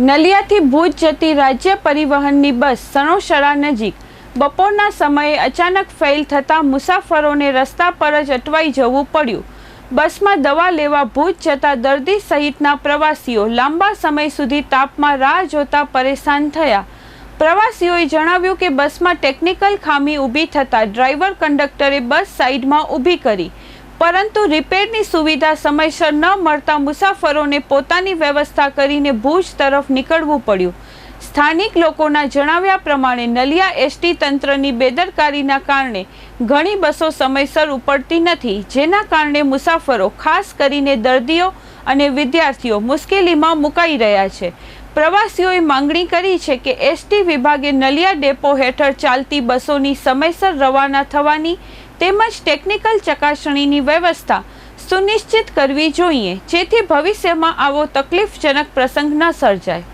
નલિયાથી ભુજ જતી રાજ્ય પરિવહનની બસ સણોસરા નજીક. બપોરના સમયે અચાનક ફેલ થતાં મુસાફરોને રસ્તા પર જ અટવાઈ જવું પડ્યું. બસમાં દવા લેવા ભુજ જતા દર્દી સહિતના પ્રવાસીઓ લાંબા સમય સુધી તાપમાં રાહ જોતા પરેશાન થયા. પ્રવાસીઓએ જણાવ્યું કે બસમાં ટેકનિકલ ખામી ઊભી થતાં ડ્રાઈવર કંડક્ટરે બસ સાઈડમાં ઊભી કરી પરંતુ રિપેરની સુવિધા સમયસર ન મળતા મુસાફરોને પોતાની વ્યવસ્થા કરીને ભુજ તરફ નીકળવું પડ્યું. સ્થાનિક લોકોના જણાવ્યા પ્રમાણે નલિયા એસટી તંત્રની બેદરકારીના કારણે ઘણી બસો સમયસર ઉપડતી નથી, જેના કારણે મુસાફરો ખાસ કરીને દર્દીઓ અને વિદ્યાર્થીઓ મુશ્કેલીમાં મુકાઈ રહ્યા છે. પ્રવાસીઓએ માંગણી કરી છે કે એસટી વિભાગે નલિયા ડેપો હેઠળ ચાલતી બસોની સમયસર રવાના થવાની તેમજ ટેકનિકલ ચકાસણીની વ્યવસ્થા સુનિશ્ચિત કરવી જોઈએ, જેથી ભવિષ્યમાં આવો તકલીફજનક પ્રસંગ ન સર્જાય.